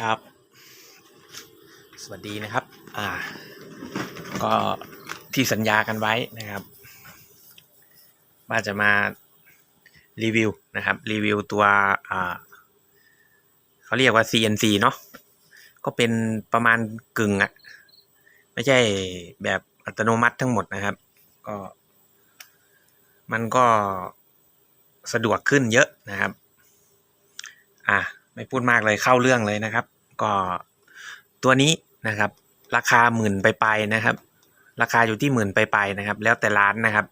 ครับ สวัสดีนะครับ อ่า ก็ที่สัญญากันไว้นะครับ ว่าจะมารีวิวนะครับ รีวิวตัวอ่าเขาเรียกว่า CNC เนาะ ก็เป็นประมาณกึ่งอะไม่ใช่แบบอัตโนมัติทั้งหมดนะครับ ก็ มันก็สะดวกขึ้นเยอะนะครับ อะ ไม่พูดมากเลยเข้าเรื่องเลยนะครับ ก็ตัวนี้นะครับ ราคาหมื่นไปลายๆนะครับ ราคาอยู่ที่หมื่นไปลายๆนะครับ แล้วแต่ร้านนะครับ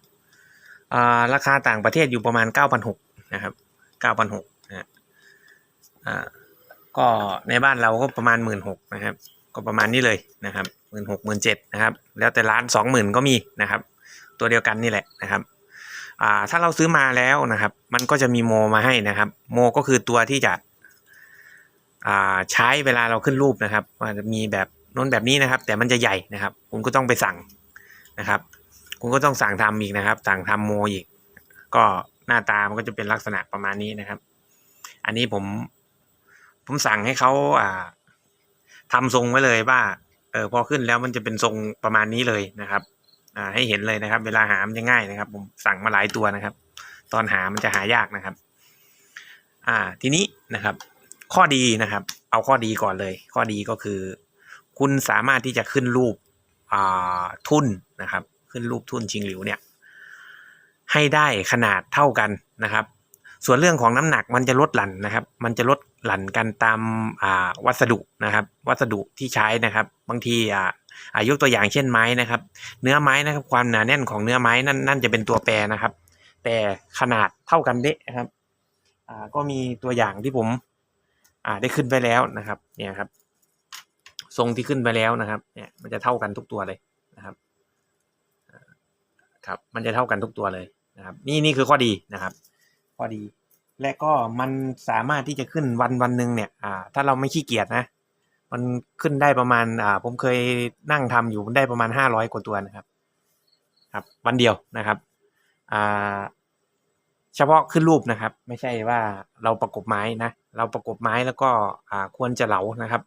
อ่าราคาต่างประเทศอยู่ประมาณเก้าพันหกนะครับเก้าพันหกนะอ่าก็ในบ้านเราก็ประมาณหมื่นหกนะครับ ก็ประมาณนี้เลยนะครับหมื่นหกหมื่นเจ็ดนะครับ แล้วแต่ร้านสองหมื่นก็มีนะครับ ตัวเดียวกันนี่แหละนะครับอ่าถ้าเราซื้อมาแล้วนะครับ มันก็จะมีโมมาให้นะครับ โมก็คือตัวที่จะ ใช้เวลาเราขึ้นรูปนะครับว่าจะมีแบบน้นแบบนี้นะครับ แต่มันจะใหญ่นะครับ คุณก็ต้องไปสั่งนะครับ คุณก็ต้องสั่งทำอีกนะครับ สั่งทำโมอีก ก็หน้าตามันก็จะเป็นลักษณะประมาณนี้นะครับ อันนี้ผม ผมสั่งให้เขาอ่าทำทรงไว้เลยว่าเออพอขึ้นแล้วมันจะเป็นทรงประมาณนี้เลยนะครับ อ่า ให้เห็นเลยนะครับ เวลาหามันจะง่ายนะครับ ผมสั่งมาหลายตัวนะครับ ตอนหามันจะหายากนะครับ อ่า ทีนี้นะครับ ข้อดีนะครับ เอาข้อดีก่อนเลย ข้อดีก็คือ คุณสามารถที่จะขึ้นรูปทุ่นนะครับ ขึ้นรูปทุ่นชิงหลิวเนี่ย ให้ได้ขนาดเท่ากันนะครับ ส่วนเรื่องของน้ำหนักมันจะลดหลั่นนะครับ มันจะลดหลั่นกันตามาวัสดุนะครับ วัสดุที่ใช้นะครับ บางทีอายกตัวอย่างเช่นไม้นะครับ เนื้อไม้นะครับ ความหนาแน่นของเนื้อไม้นั่นนั่นจะเป็นตัวแปรนะครับ แต่ขนาดเท่ากันเดะนะครับก็มีตัวอย่างที่ผม อ่าได้ขึ้นไปแล้วนะครับเนี่ยครับ ทรงที่ขึ้นไปแล้วนะครับเนี่ยมันจะเท่ากันทุกตัวเลยนะครับครับมันจะเท่ากันทุกตัวเลยนะครับ นี่นี่คือข้อดีนะครับ ข้อดี และก็มันสามารถที่จะขึ้นวันวันหนึ่งเนี่ยอ่าถ้าเราไม่ขี้เกียจนะ มันขึ้นได้ประมาณอ่าผมเคยนั่งทำอยู่มันได้ประมาณห้าร้อยกว่าตัวนะครับ ครับวันเดียวนะครับอ่าเฉพาะขึ้นรูปนะครับ ไม่ใช่ว่าเราประกบไม้นะ เราประกบไม้แล้วก็ควรจะเหลานะครับ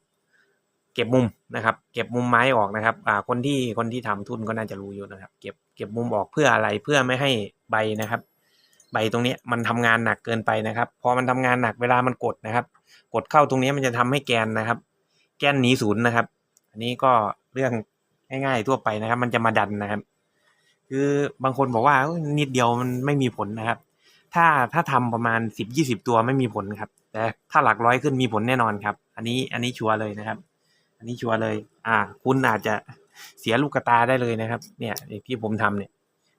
เก็บมุมนะครับ เก็บมุมไม้ออกนะครับคนที่คนที่ทำทุนก็น่าจะรู้อยู่นะครับ เก็บเก็บมุมออกเพื่ออะไรเพื่อไม่ให้ใบนะครับ ใบตรงนี้มันทำงานหนักเกินไปนะครับพอมันทำงานหนักเวลามันกดนะครับ กดเข้าตรงนี้มันจะทำให้แกนนะครับ แกนหนีศูนย์นะครับ อันนี้ก็เรื่องง่ายๆทั่วไปนะครับ มันจะมาดันนะครับ คือบางคนบอกว่านิดเดียวมันไม่มีผลนะครับ ถ้าถ้าทำประมาณสิบยี่สิบตัวไม่มีผลครับ แต่ถ้าหลักร้อยขึ้นมีผลแน่นอนครับ อันนี้อันนี้ชัวร์เลยนะครับ อันนี้ชัวร์เลย อ่า คุณอาจจะเสียลูกตาได้เลยนะครับ เนี่ยที่ผมทำเนี่ย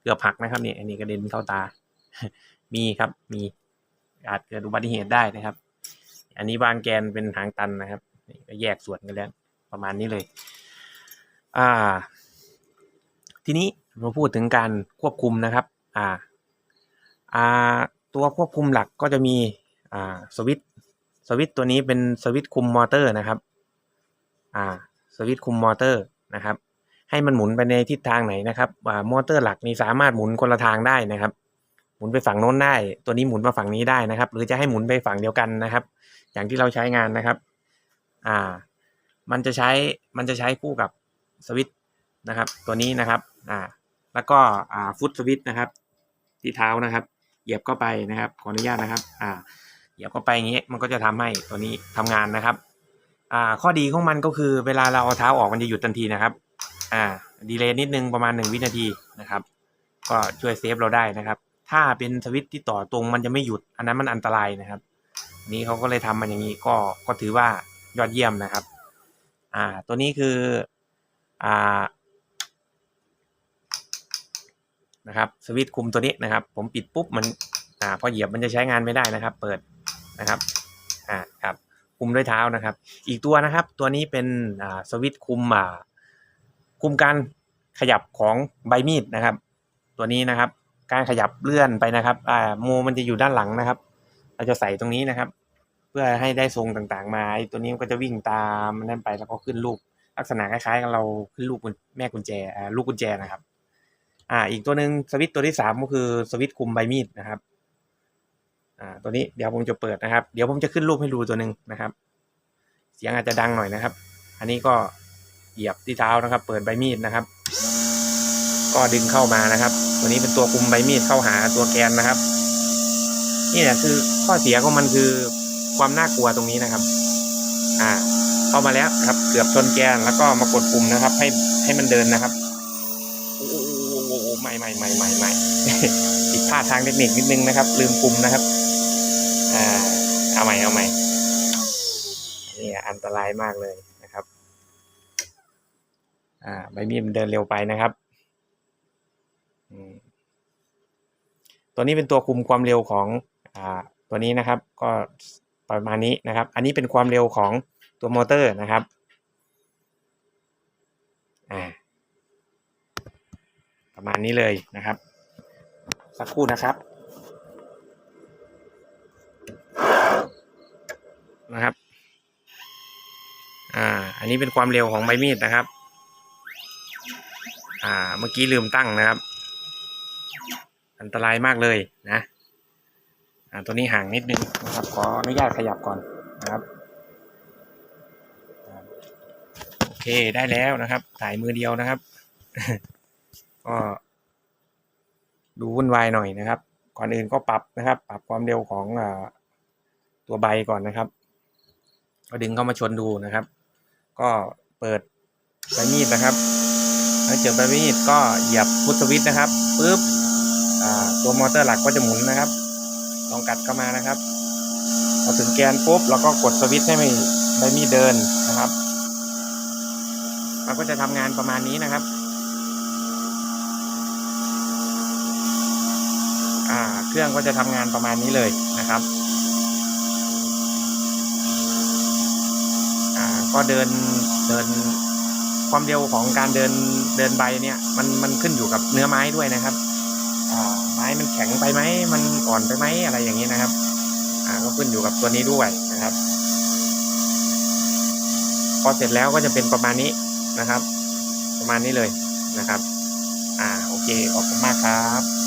เกือบหักนะครับเนี่ยอันนี้กระเด็นเข้าตา มีครับ มีอาจเกิดอุบัติเหตุได้นะครับ อันนี้บางแกนเป็นหางตันนะครับนี่ก็แยกส่วนกันแล้ว ประมาณนี้เลย อ่า ทีนี้มาพูดถึงการควบคุมนะครับ อ่า อ่า ตัวควบคุมหลักก็จะมี อ่า สวิต สวิตตัวนี้เป็นสวิตคุมมอเตอร์นะครับอ่าสวิตคุมมอเตอร์นะครับ ให้มันหมุนไปในทิศทางไหนนะครับอ่ามอเตอร์หลักนี่สามารถหมุนคนละทางได้นะครับ หมุนไปฝั่งโน้นได้ ตัวนี้หมุนมาฝั่งนี้ได้นะครับ หรือจะให้หมุนไปฝั่งเดียวกันนะครับ อย่างที่เราใช้งานนะครับอ่ามันจะใช้มันจะใช้คู่กับสวิตนะครับ ตัวนี้นะครับอ่าแล้วก็อ่าฟุตสวิตนะครับ ที่เท้านะครับ เหยียบเข้าไปนะครับขออนุญาตนะครับอ่า เหยียบเข้าไปอย่างนี้มันก็จะทำให้ตัวนี้ทำงานนะครับ อ่า ข้อดีของมันก็คือเวลาเราเอาเท้าออกมันจะหยุดทันทีนะครับ อ่า ดีเลย์นิดนึงประมาณหนึ่งวินาทีนะครับ ก็ช่วยเซฟเราได้นะครับ ถ้าเป็นสวิตที่ต่อตรงมันจะไม่หยุด อันนั้นมันอันตรายนะครับ นี้เขาก็เลยทำมันอย่างนี้ก็ก็ถือว่ายอดเยี่ยมนะครับ อ่า ตัวนี้คือ อ่านะครับสวิตช์คุมตัวนี้นะครับ ผมปิดปุ๊บมันอ่าพอเหยียบมันจะใช้งานไม่ได้นะครับ เปิด นะครับอ่าครับคุมด้วยเท้านะครับ อีกตัวนะครับ ตัวนี้เป็นอ่าสวิตคุมอ่าคุมการขยับของใบมีดนะครับ ตัวนี้นะครับ การขยับเลื่อนไปนะครับอ่าโมมันจะอยู่ด้านหลังนะครับ เราจะใส่ตรงนี้นะครับ เพื่อให้ได้ทรงต่างๆมาไอ้ตัวนี้มันก็จะวิ่งตามนั่นไปแล้วก็ขึ้นรูปลักษณะคล้ายๆกับเราขึ้นรูกแม่กุญแจอ่าลูกกุญแจนะครับ อ่า อีกตัวหนึ่งสวิตตัวที่สามก็คือสวิตคุมใบมีดนะครับ อ่าตัวนี้เดี๋ยวผมจะเปิดนะครับ เดี๋ยวผมจะขึ้นรูปให้ดูตัวหนึ่งนะครับ เสียงอาจจะดังหน่อยนะครับ อันนี้ก็เหยียบที่เท้านะครับ เปิดใบมีดนะครับ ก็ดึงเข้ามานะครับ ตัวนี้เป็นตัวคุมใบมีดเข้าหาตัวแกนนะครับ นี่แหละคือข้อเสียของมันคือความน่ากลัวตรงนี้นะครับ อ่า เข้ามาแล้วครับ เกือบชนแกนแล้วก็มากดปุ่มนะครับ ให้ให้มันเดินนะครับโอ้โหไม่ไม่ไม่ไม่ไม่ผิดพลาดทางเทคนิคนิดนึงนะครับ ลืมปุ่มนะครับ อ่าเอาใหม่เอาใหม่นี่อันตรายมากเลยนะครับ อ่าใบมีดมันเดินเร็วไปนะครับตัวนี้เป็นตัวคุมความเร็วของอ่าตัวนี้นะครับ ก็ประมาณนี้นะครับ อันนี้เป็นความเร็วของตัวมอเตอร์นะครับอ่าประมาณนี้เลยนะครับ สักครู่นะครับ นะครับ อ่า อันนี้เป็นความเร็วของใบมีดนะครับ อ่า เมื่อกี้ลืมตั้งนะครับ อันตรายมากเลยนะ อ่า ตัวนี้ห่างนิดนึงนะครับ ขออนุญาตขยับก่อนนะครับ โอเค ได้แล้วนะครับ ถ่ายมือเดียวนะครับ ก็ดูวุ่นวายหน่อยนะครับ ก่อนอื่นก็ปรับนะครับ ปรับความเร็วของอ่าตัวใบก่อนนะครับ ก็ดึงเข้ามาชนดูนะครับ ก็เปิดใบมีดนะครับถ้าเจอใบมีดก็เหยียบพุทสวิตนะครับปุ๊บตัวมอเตอร์หลักก็จะหมุนนะครับ ลองกัดเข้ามานะครับพอถึงแกนปุ๊บเราก็กดสวิตช์ให้ไม่ใบมีดเดินนะครับมันก็จะทำงานประมาณนี้นะครับอ่าเครื่องก็จะทำงานประมาณนี้เลยนะครับ อ่า ก็เดินเดิน ความเร็วของการเดินเดินใบเนี่ยมันมันขึ้นอยู่กับเนื้อไม้ด้วยนะครับไม้มันแข็งไปไหมมันอ่อนไปไหมอะไรอย่างนี้นะครับก็ขึ้นอยู่กับตัวนี้ด้วยนะครับ พอเสร็จแล้วก็จะเป็นประมาณนี้นะครับ ประมาณนี้เลยนะครับ อ่าโอเคขอบคุณมากครับ